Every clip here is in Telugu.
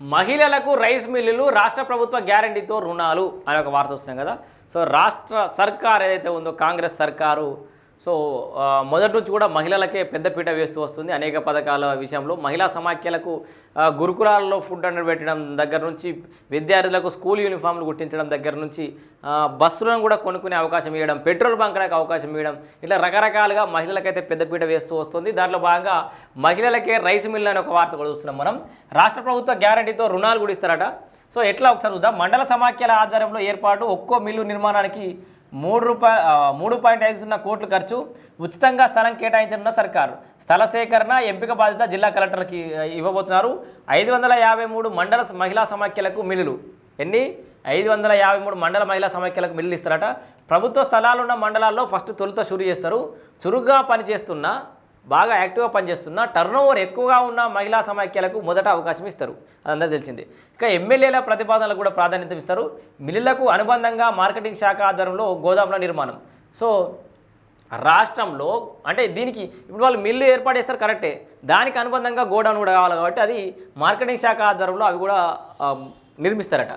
మహిళలకు రైస్ మిల్లులు రాష్ట్ర ప్రభుత్వ గ్యారంటీతో రుణాలు అనే ఒక వార్త వస్తున్నాం కదా. సో రాష్ట్ర సర్కార్ ఏదైతే ఉందో కాంగ్రెస్ సర్కారు సో మొదటి నుంచి కూడా మహిళలకే పెద్దపీట వేస్తూ వస్తుంది అనేక పథకాల విషయంలో. మహిళా సమాఖ్యలకు గురుకులాల్లో ఫుడ్ అండర్ పెట్టడం దగ్గర నుంచి విద్యార్థులకు స్కూల్ యూనిఫామ్లు కుట్టించడం దగ్గర నుంచి బస్సులను కూడా కొనుక్కునే అవకాశం ఇవ్వడం పెట్రోల్ బంకులకు అవకాశం ఇవ్వడం ఇట్లా రకరకాలుగా మహిళలకైతే పెద్దపీట వేస్తూ వస్తుంది. దాంట్లో భాగంగా మహిళలకే రైస్ మిల్ అనే ఒక వార్త కూడా చూస్తున్నాం మనం. రాష్ట్ర ప్రభుత్వ గ్యారంటీతో రుణాలు కూడా ఇస్తారట. సో ఎట్లా ఒకసారి చూద్దాం. మండల సమాఖ్యల ఆధ్వర్యంలో ఏర్పాటు ఒక్కో మిల్లు నిర్మాణానికి మూడు రూపాయ మూడు పాయింట్ ఐదు సున్నా కోట్లు ఖర్చు ఉచితంగా స్థలం కేటాయించనున్న సర్కారు. స్థల సేకరణ ఎంపిక బాధ్యత జిల్లా కలెక్టర్కి ఇవ్వబోతున్నారు. ఐదు వందల యాభై మూడు మండల మహిళా సమాఖ్యలకు మిల్లులు. ఎన్ని? ఐదు వందల యాభై మూడు మండల మహిళా సమాఖ్యలకు మిల్లులు ఇస్తారట. ప్రభుత్వ స్థలాలున్న మండలాల్లో ఫస్ట్ తొలుత షురు చేస్తారు. చురుగ్గా పనిచేస్తున్న బాగా యాక్టివ్గా పనిచేస్తున్న టర్న్ ఓవర్ ఎక్కువగా ఉన్న మహిళా సమాఖ్యలకు మొదట అవకాశం ఇస్తారు. అదంతా తెలిసింది. ఇక ఎమ్మెల్యేల ప్రతిపాదనలకు కూడా ప్రాధాన్యత ఇస్తారు. మిల్లులకు అనుబంధంగా మార్కెటింగ్ శాఖ ఆధ్వర్యంలో గోదాముల నిర్మాణం. సో రాష్ట్రంలో అంటే దీనికి ఇప్పుడు వాళ్ళు మిల్లు ఏర్పాటు చేస్తారు కరెక్టే. దానికి అనుబంధంగా గోడౌన్ కూడా కావాలి కాబట్టి అది మార్కెటింగ్ శాఖ ఆధ్వర్యంలో అవి కూడా నిర్మిస్తారట.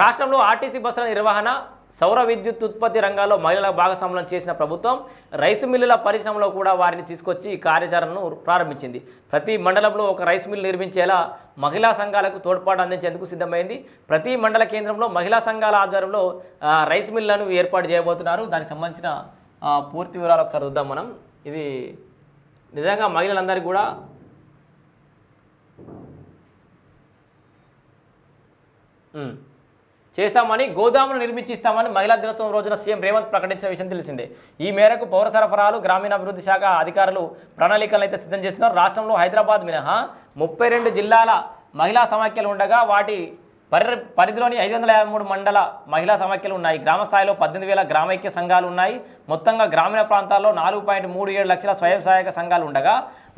రాష్ట్రంలో ఆర్టీసీ బస్సుల నిర్వహణ సౌర విద్యుత్ ఉత్పత్తి రంగాల్లో మహిళల భాగస్వామ్యం చేసిన ప్రభుత్వం రైస్ మిల్లుల పరిశ్రమలో కూడా వారిని తీసుకొచ్చి ఈ కార్యాచరణను ప్రారంభించింది. ప్రతి మండలంలో ఒక రైస్ మిల్ నిర్మించేలా మహిళా సంఘాలకు తోడ్పాటు అందించేందుకు సిద్ధమైంది. ప్రతి మండల కేంద్రంలో మహిళా సంఘాల ఆధ్వర్యంలో రైస్ మిల్లను ఏర్పాటు చేయబోతున్నారు. దానికి సంబంధించిన పూర్తి వివరాలు ఒకసారి చూద్దాం మనం. ఇది నిజంగా మహిళలందరికీ కూడా ఉమ్. చేస్తామని గోదాములు నిర్మించిస్తామని మహిళా దినోత్సవం రోజున సీఎం రేవంత్ ప్రకటించిన విషయం తెలిసిందే. ఈ మేరకు పౌర సరఫరాలు గ్రామీణాభివృద్ధి శాఖ అధికారులు ప్రణాళికలను అయితే సిద్ధం చేస్తున్నారు. రాష్ట్రంలో హైదరాబాద్ మినహా ముప్పై రెండు జిల్లాల మహిళా సమాఖ్యలు ఉండగా వాటి పరి పరిధిలోని ఐదు వందల యాభై మూడు మండల మహిళా సమాఖ్యలు ఉన్నాయి. గ్రామ స్థాయిలో పద్దెనిమిది వేల గ్రామైక్య సంఘాలు ఉన్నాయి. మొత్తంగా గ్రామీణ ప్రాంతాల్లో నాలుగు పాయింట్ మూడు ఏడు లక్షల స్వయం సహాయక సంఘాలు ఉండగా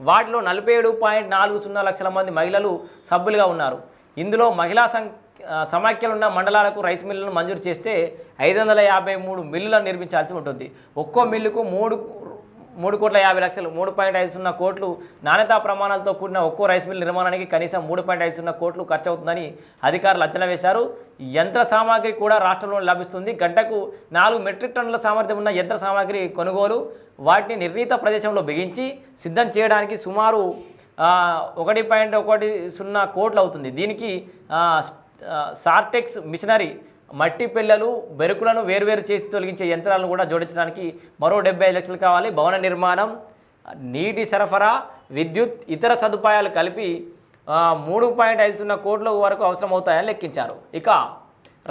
వాటిలో నలభై ఏడు పాయింట్ నాలుగు సున్నా లక్షల మంది మహిళలు సభ్యులుగా ఉన్నారు. ఇందులో మహిళా సం సమాఖ్యలున్న మండలాలకు రైస్ మిల్లులను మంజూరు చేస్తే ఐదు వందల యాభై మూడు మిల్లులను నిర్మించాల్సి ఉంటుంది. ఒక్కో మిల్లుకు మూడు మూడు కోట్ల యాభై లక్షలు మూడు పాయింట్ ఐదు సున్నా కోట్లు నాణ్యతా ప్రమాణాలతో కూడిన ఒక్కో రైస్ మిల్ నిర్మాణానికి కనీసం మూడు పాయింట్ ఐదు సున్నా కోట్లు ఖర్చు అవుతుందని అధికారులు అంచనా వేశారు. యంత్ర సామాగ్రి కూడా రాష్ట్రంలో లభిస్తుంది. గంటకు నాలుగు మెట్రిక్ టన్నుల సామర్థ్యం ఉన్న యంత్ర సామాగ్రి కొనుగోలు వాటిని నిర్ణీత ప్రదేశంలో బిగించి సిద్ధం చేయడానికి సుమారు ఒకటి పాయింట్ ఒకటి సున్నా కోట్లు అవుతుంది. దీనికి సార్టెక్స్ మిషనరీ మట్టి పిల్లలు బెరుకులను వేరువేరు చేసి తొలగించే యంత్రాలను కూడా జోడించడానికి మరో డెబ్బై లక్షలు కావాలి. భవన నిర్మాణం నీటి సరఫరా విద్యుత్ ఇతర సదుపాయాలు కలిపి మూడు పాయింట్ ఐదు సున్నా కోట్ల వరకు అవసరమవుతాయని లెక్కించారు. ఇక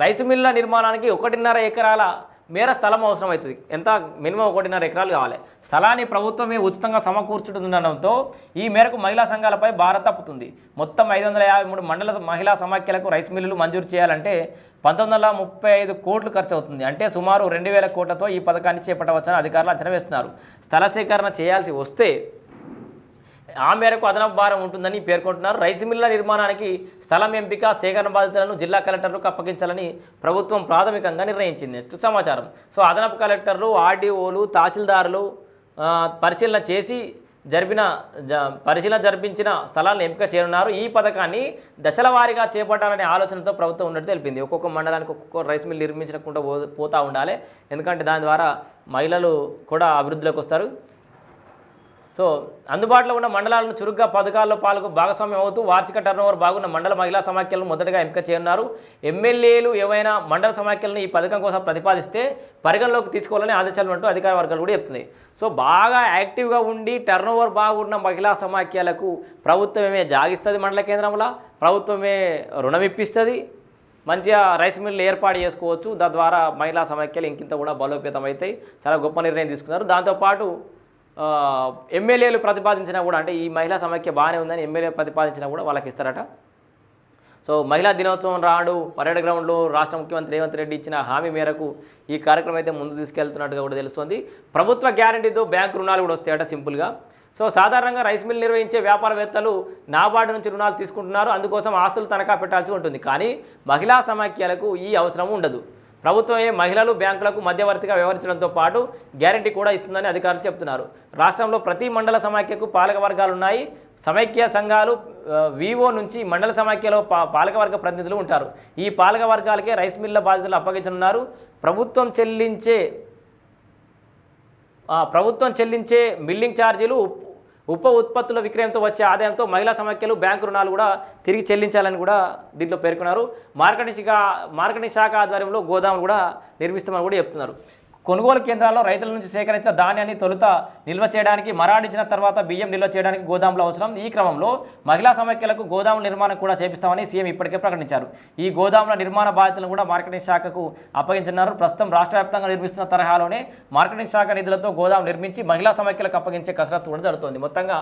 రైసు మిల్ల నిర్మాణానికి ఒకటిన్నర ఎకరాల మేర స్థలం అవసరం అవుతుంది ఎంత? మినిమం ఒకటిన్నర ఎకరాలు కావాలి. స్థలాన్ని ప్రభుత్వమే ఉచితంగా సమకూర్చుతుండడంతో ఈ మేరకు మహిళా సంఘాలపై భారత్ తప్పుతుంది. మొత్తం ఐదు వందల యాభై మూడు మండల మహిళా సమాఖ్యలకు రైస్ మిల్లులు మంజూరు చేయాలంటే పంతొమ్మిది వందల ముప్పై ఐదు కోట్లు ఖర్చు అవుతుంది అంటే సుమారు రెండు వేల కోట్లతో ఈ పథకాన్ని చేపట్టవచ్చని అధికారులు అంచనా వేస్తున్నారు. స్థల సేకరణ చేయాల్సి వస్తే ఆ మేరకు అదనపు భారం ఉంటుందని పేర్కొంటున్నారు. రైస్ మిల్ల నిర్మాణానికి స్థలం ఎంపిక సేకరణ బాధ్యతలను జిల్లా కలెక్టర్లకు అప్పగించాలని ప్రభుత్వం ప్రాథమికంగా నిర్ణయించింది. సమాచారం. సో అదనపు కలెక్టర్లు ఆర్డీఓలు తహసీల్దారులు పరిశీలన చేసి జరిపిన జ పరిశీలన జరిపించిన స్థలాలను ఎంపిక చేయనున్నారు. ఈ పథకాన్ని దశల వారీగా చేపట్టాలనే ఆలోచనతో ప్రభుత్వం ఉన్నట్టు తెలిపింది. ఒక్కొక్క మండలానికి ఒక్కొక్క రైస్ మిల్ నిర్మించకుండా పో పోతూ ఉండాలి. ఎందుకంటే దాని ద్వారా మహిళలు కూడా అభివృద్ధిలోకి వస్తారు. సో అందుబాటులో ఉన్న మండలాలను చురుగ్గా పథకాల్లో పాల్గొ భాగస్వామ్యం అవుతూ వార్షిక టర్నోవర్ బాగున్న మండల మహిళా సమాఖ్యలను మొదటగా ఎంపిక చేయనున్నారు. ఎమ్మెల్యేలు ఏవైనా మండల సమాఖ్యలను ఈ పథకం కోసం ప్రతిపాదిస్తే పరిగణలోకి తీసుకోవాలని ఆదేశాలు అంటూ అధికార వర్గాలు కూడా చెప్తున్నాయి. సో బాగా యాక్టివ్గా ఉండి టర్నోవర్ బాగున్న మహిళా సమాఖ్యలకు ప్రభుత్వమే జాగిస్తుంది మండల కేంద్రంలో ప్రభుత్వమే రుణం ఇప్పిస్తుంది మంచిగా రైస్ మిల్లు ఏర్పాటు చేసుకోవచ్చు. తద్వారా మహిళా సమాఖ్యలు ఇంకింత కూడా బలోపేతం అవుతాయి చాలా గొప్ప నిర్ణయం తీసుకున్నారు. దాంతోపాటు ఎమ్మెల్యేలు ప్రతిపాదించినా కూడా అంటే ఈ మహిళా సమాఖ్య బాగానే ఉందని ఎమ్మెల్యే ప్రతిపాదించినా కూడా వాళ్ళకి ఇస్తారట. సో మహిళా దినోత్సవం రాడు పరేడ్ గ్రౌండ్లో రాష్ట్ర ముఖ్యమంత్రి రేవంత్ రెడ్డి ఇచ్చిన హామీ మేరకు ఈ కార్యక్రమం అయితే ముందు తీసుకెళ్తున్నట్టుగా కూడా తెలుస్తుంది. ప్రభుత్వ గ్యారంటీతో బ్యాంకు రుణాలు కూడా వస్తాయట సింపుల్గా. సో సాధారణంగా రైస్ మిల్ నిర్వహించే వ్యాపారవేత్తలు నాబార్డు నుంచి రుణాలు తీసుకుంటున్నారు. అందుకోసం ఆస్తులు తనఖా పెట్టాల్సి ఉంటుంది. కానీ మహిళా సమాఖ్యలకు ఈ అవసరం ఉండదు. ప్రభుత్వమే మహిళలు బ్యాంకులకు మధ్యవర్తిగా వ్యవహరించడంతో పాటు గ్యారంటీ కూడా ఇస్తుందని అధికారులు చెబుతున్నారు రాష్ట్రంలో ప్రతి మండల సమాఖ్యకు పాలక వర్గాలు ఉన్నాయి. సమైక్య సంఘాలు వివో నుంచి మండల సమాఖ్యలో పా పాలకవర్గ ప్రతినిధులు ఉంటారు. ఈ పాలక వర్గాలకే రైస్ మిల్ల బాధ్యతలు అప్పగించనున్నారు. ప్రభుత్వం చెల్లించే ప్రభుత్వం చెల్లించే మిల్లింగ్ ఛార్జీలు ఉప ఉత్పత్తుల విక్రయంతో వచ్చే ఆదాయంతో మహిళా సమాఖ్యలు బ్యాంకు రుణాలు కూడా తిరిగి చెల్లించాలని కూడా దీంట్లో పేర్కొన్నారు. మార్కెటింగ్ శాఖ మార్కెటింగ్ శాఖ ఆధ్వర్యంలో గోదాములు కూడా నిర్మిస్తామని కూడా చెప్తున్నారు. కొనుగోలు కేంద్రాల్లో రైతుల నుంచి సేకరించిన ధాన్యాన్ని తొలుత నిల్వ చేయడానికి మరాడించిన తర్వాత బియ్యం నిల్వ చేయడానికి గోదాములు అవసరం. ఈ క్రమంలో మహిళా సమైక్యలకు గోదాముల నిర్మాణం కూడా చేపిస్తామని సీఎం ఇప్పటికే ప్రకటించారు. ఈ గోదాముల నిర్మాణ బాధ్యతలను కూడా మార్కెటింగ్ శాఖకు అప్పగించనున్నారు. ప్రస్తుతం రాష్ట్ర వ్యాప్తంగా నిర్మిస్తున్న తరహాలోనే మార్కెటింగ్ శాఖ నిధులతో గోదాం నిర్మించి మహిళా సమైక్యలకు అప్పగించే కసరత్తు కూడా జరుగుతోంది. మొత్తంగా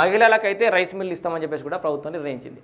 మహిళలకైతే రైస్ మిల్ ఇస్తామని చెప్పేసి కూడా ప్రభుత్వం నిర్ణయించింది.